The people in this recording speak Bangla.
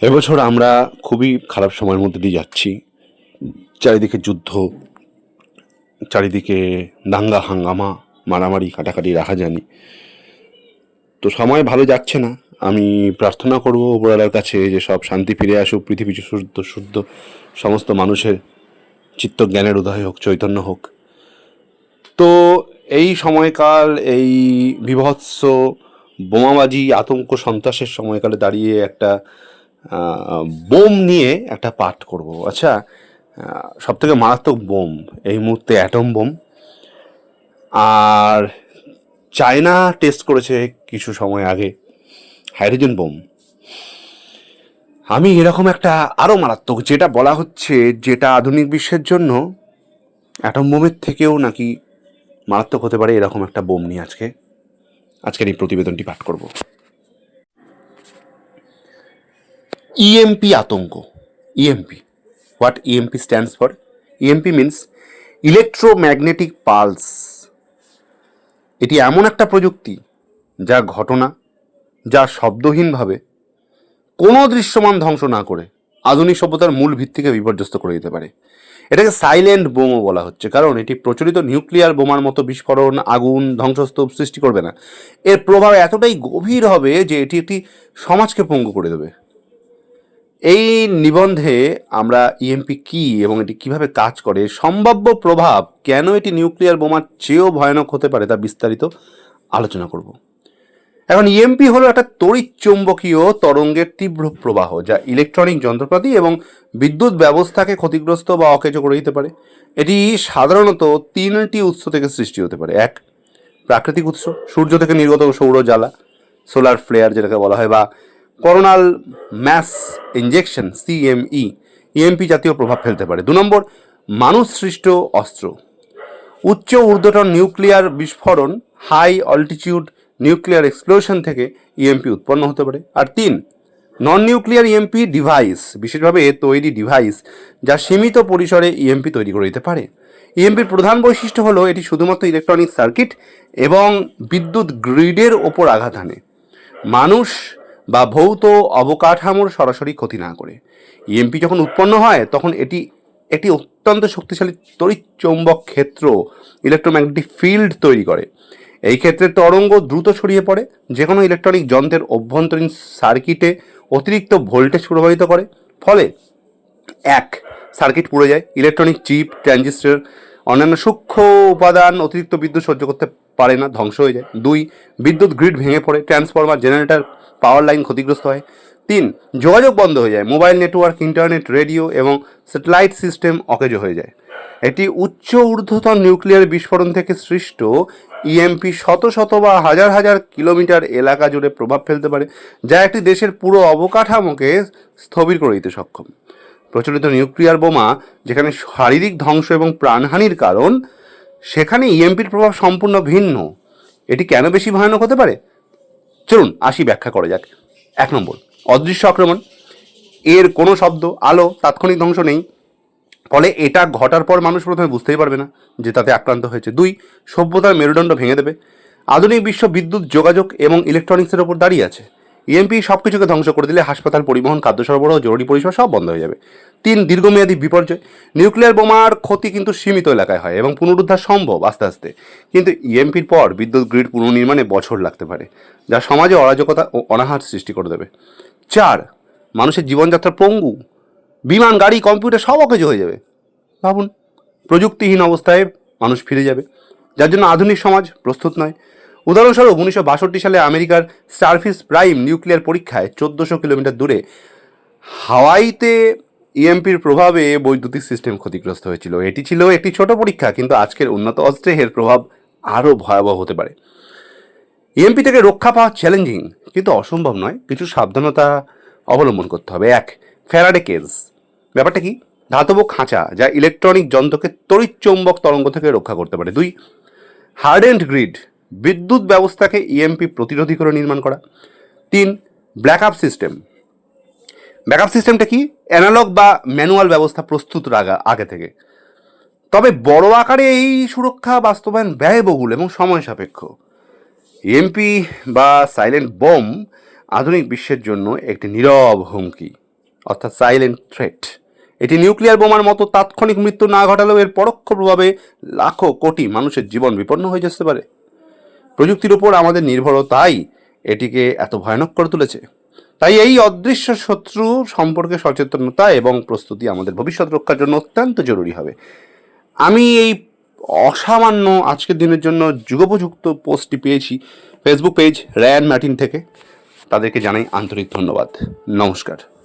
এবছর আমরা খুবই খারাপ সময়ের মধ্যে দিয়ে যাচ্ছি। চারিদিকে যুদ্ধ, চারিদিকে দাঙ্গা, হাঙ্গামা, মারামারি, কাটাকাটি রাখা জানি তো সময় ভালো যাচ্ছে না। আমি প্রার্থনা করব উপরওয়ালার কাছে যে সব শান্তি ফিরে আসুক, পৃথিবী শুদ্ধ শুদ্ধ, সমস্ত মানুষের চিত্তজ্ঞানের উদয় হোক, চৈতন্য হোক। তো এই সময়কাল, এই বিভৎস বোমাবাজি, আতঙ্ক, সন্ত্রাসের সময়কালে দাঁড়িয়ে একটা বোম নিয়ে একটা পাঠ করব। আচ্ছা সব থেকে মারাত্মক বোম, এই মুহূর্তে অ্যাটম বোম। আর চায়না টেস্ট করেছে কিছু সময় আগে হাইড্রোজেন বোম। আমি এরকম একটা আরও মারাত্মক, যেটা বলা হচ্ছে যেটা আধুনিক বিশ্বের জন্য অ্যাটম বোমের থেকেও নাকি মারাত্মক হতে পারে, এরকম একটা বোম নিয়ে আজকে, আজকের এই প্রতিবেদনটি পাঠ করব। ইএমপি আতঙ্ক। EMP what EMP stands for EMP means electromagnetic pulse এটি এমন একটা প্রযুক্তি, যা ঘটনা, যা শব্দহীনভাবে কোনো দৃশ্যমান ধ্বংস না করে আধুনিক সভ্যতার মূল ভিত্তিকে বিপর্যস্ত করে দিতে পারে। এটাকে সাইলেন্ট বোমও বলা হচ্ছে, কারণ এটি প্রচলিত নিউক্লিয়ার বোমার মতো বিস্ফোরণ, আগুন, ধ্বংসস্তূপ সৃষ্টি করবে না। এর প্রভাব এতটাই গভীর হবে যে এটি একটি সমাজকে পঙ্গু করে দেবে। এই নিবন্ধে আমরা ইএমপি কি এবং এটি কীভাবে কাজ করে, সম্ভাব্য প্রভাব কেন এটি নিউক্লিয়ার বোমার চেয়েও ভয়ানক হতে পারে তা বিস্তারিত আলোচনা করব। এখন ইএমপি হলো একটা তড়িৎ চৌম্বকীয় তরঙ্গের তীব্র প্রবাহ যা ইলেকট্রনিক যন্ত্রপাতি এবং বিদ্যুৎ ব্যবস্থাকে ক্ষতিগ্রস্ত বা অকেজ করে দিতে পারে। এটি সাধারণত তিনটি উৎস থেকে সৃষ্টি হতে পারে। এক, প্রাকৃতিক উৎস, সূর্য থেকে নির্গত সৌর জ্বালা, সোলার ফ্লেয়ার যেটাকে বলা হয়, বা coronal mass injection CME EMP E জাতীয় প্রভাব ফেলতে পারে। দু নম্বর মানুষ সৃষ্ট অস্ত্র। উচ্চ ঊর্ধ্বতন নিউক্লিয়ার বিস্ফোরণ হাই অল্টিটিউড নিউক্লিয়ার এক্সপ্লোশন থেকে ইএমপি উৎপন্ন হতে পারে। আর তিন নন নিউক্লিয়ার ইএমপি ডিভাইস বিশেষভাবে তৈরি ডিভাইস যা সীমিত পরিসরে ইএমপি তৈরি করে দিতে পারে। ইএমপির প্রধান বৈশিষ্ট্য হলো এটি শুধুমাত্র ইলেকট্রনিক সার্কিট এবং বিদ্যুৎ গ্রিডের ওপর আঘাত আনে। মানুষ বা ভৌত অবকাঠামোর সরাসরি ক্ষতি না করে। ইএমপি যখন উৎপন্ন হয়, তখন এটি একটি অত্যন্ত শক্তিশালী তড়িৎ চৌম্বক ক্ষেত্র ইলেকট্রোম্যাগনেটিক ফিল্ড তৈরি করে। এই ক্ষেত্রে তরঙ্গ দ্রুত ছড়িয়ে পড়ে যে কোনো ইলেকট্রনিক যন্ত্রের অভ্যন্তরীণ সার্কিটে অতিরিক্ত ভোল্টেজ প্রবাহিত করে, ফলে এক সার্কিট পুড়ে যায় ইলেকট্রনিক চিপ ট্রানজিস্টর অন্যান্য সূক্ষ্ম উপাদান অতিরিক্ত বিদ্যুৎ সহ্য করতে পারে না, ধ্বংস হয়ে যায়। দুই, বিদ্যুৎ গ্রিড ভেঙে পড়ে ট্রান্সফরমার জেনারেটর পাওয়ার লাইন ক্ষতিগ্রস্ত হয়। তিন, যোগাযোগ বন্ধ হয়ে যায় মোবাইল নেটওয়ার্ক ইন্টারনেট রেডিও এবং স্যাটেলাইট সিস্টেম অকেজো হয়ে যায়। এটি উচ্চ ঊর্ধ্বতন নিউক্লিয়ার বিস্ফোরণ থেকে সৃষ্ট ইএমপি শত শত বা হাজার হাজার কিলোমিটার এলাকা জুড়ে প্রভাব ফেলতে পারে, যা একটি দেশের পুরো অবকাঠামোকে স্থবির করে দিতে সক্ষম। প্রচলিত নিউক্লিয়ার বোমা, যেখানে শারীরিক ধ্বংস এবং প্রাণহানির কারণ সেখানে ইএমপির প্রভাব সম্পূর্ণ ভিন্ন। এটি কেন বেশি ভয়ানক হতে পারে? চলুন আসি ব্যাখ্যা করা যাক। এক নম্বর, অদৃশ্য আক্রমণ। এর কোনো শব্দ, আলো, তাৎক্ষণিক ধ্বংস নেই। ফলে এটা ঘটার পর মানুষ প্রথমে বুঝতেই পারবে না যে তাতে আক্রান্ত হয়েছে। দুই, সভ্যতার মেরুদণ্ড ভেঙে দেবে। আধুনিক বিশ্ব বিদ্যুৎ, যোগাযোগ এবং ইলেকট্রনিক্সের ওপর দাঁড়িয়ে আছে। ইএমপি সব কিছুকে ধ্বংস করে দিলে হাসপাতাল পরিবহন, খাদ্য সরবরাহ, জরুরি পরিষেবা সব বন্ধ হয়ে যাবে। তিন, দীর্ঘমেয়াদী বিপর্যয়। নিউক্লিয়ার বোমার ক্ষতি কিন্তু সীমিত এলাকায় হয় এবং পুনরুদ্ধার সম্ভব আস্তে আস্তে। কিন্তু ইএমপির পর বিদ্যুৎ গ্রিড পুনর্নির্মাণে বছর লাগতে পারে, যা সমাজে অরাজকতা ও অনাহার সৃষ্টি করে দেবে। চার, মানুষের জীবনযাত্রা পঙ্গু। বিমান, গাড়ি, কম্পিউটার সব অকেজ হয়ে যাবে। ভাবুন, প্রযুক্তিহীন অবস্থায় মানুষ ফিরে যাবে। যার জন্য আধুনিক সমাজ প্রস্তুত নয়। উদাহরণস্বরূপ উনিশশো বাষট্টি সালে আমেরিকার সার্ফিস প্রাইম নিউক্লিয়ার পরীক্ষায় চোদ্দোশো কিলোমিটার দূরে হাওয়াইতে ইএমপির প্রভাবে বৈদ্যুতিক সিস্টেম ক্ষতিগ্রস্ত হয়েছিল। এটি ছিল একটি ছোট পরীক্ষা, কিন্তু আজকের উন্নত অস্ত্রে এর প্রভাব আরও ভয়াবহ হতে পারে। ইএমপি থেকে রক্ষা পাওয়া চ্যালেঞ্জিং, কিন্তু অসম্ভব নয়, কিছু সাবধানতা অবলম্বন করতে হবে। এক, ফ্যারাডে কেজ ব্যাপারটা কি? ধাতব খাঁচা যা ইলেকট্রনিক যন্ত্রকে তড়িৎ চৌম্বক তরঙ্গ থেকে রক্ষা করতে পারে। দুই হার্ডেন্ড গ্রিড বিদ্যুৎ ব্যবস্থাকে ইএমপি প্রতিরোধী করে নির্মাণ করা। তিন ব্ল্যাকআপ সিস্টেম। ব্যাকআপ সিস্টেমটা কি? অ্যানালগ বা ম্যানুয়াল ব্যবস্থা প্রস্তুত রাখা আগে থেকে। তবে বড় আকারে এই সুরক্ষা বাস্তবায়ন ব্যয়বহুল এবং সময় সাপেক্ষ। এমপি বা সাইলেন্ট বোম আধুনিক বিশ্বের জন্য একটি নীরব হুমকি, অর্থাৎ সাইলেন্ট থ্রেট এটি নিউক্লিয়ার বোমার মতো তাৎক্ষণিক মৃত্যু না ঘটালেও এর পরোক্ষ প্রভাবে লাখো কোটি মানুষের জীবন বিপন্ন হয়ে যেতে পারে। প্রযুক্তির উপর আমাদের নির্ভরতাই এটিকে এত ভয়ানক করে তুলেছে। তাই এই অদৃশ্য শত্রু সম্পর্কে সচেতনতা এবং প্রস্তুতি আমাদের ভবিষ্যৎ রক্ষার জন্য অত্যন্ত জরুরি হবে। আমি এই অসামান্য আজকের দিনের জন্য যুগোপযুক্ত পোস্টটি পেয়েছি ফেসবুক পেজ র্যান ম্যাটিন থেকে। তাদেরকে জানাই আন্তরিক ধন্যবাদ। নমস্কার।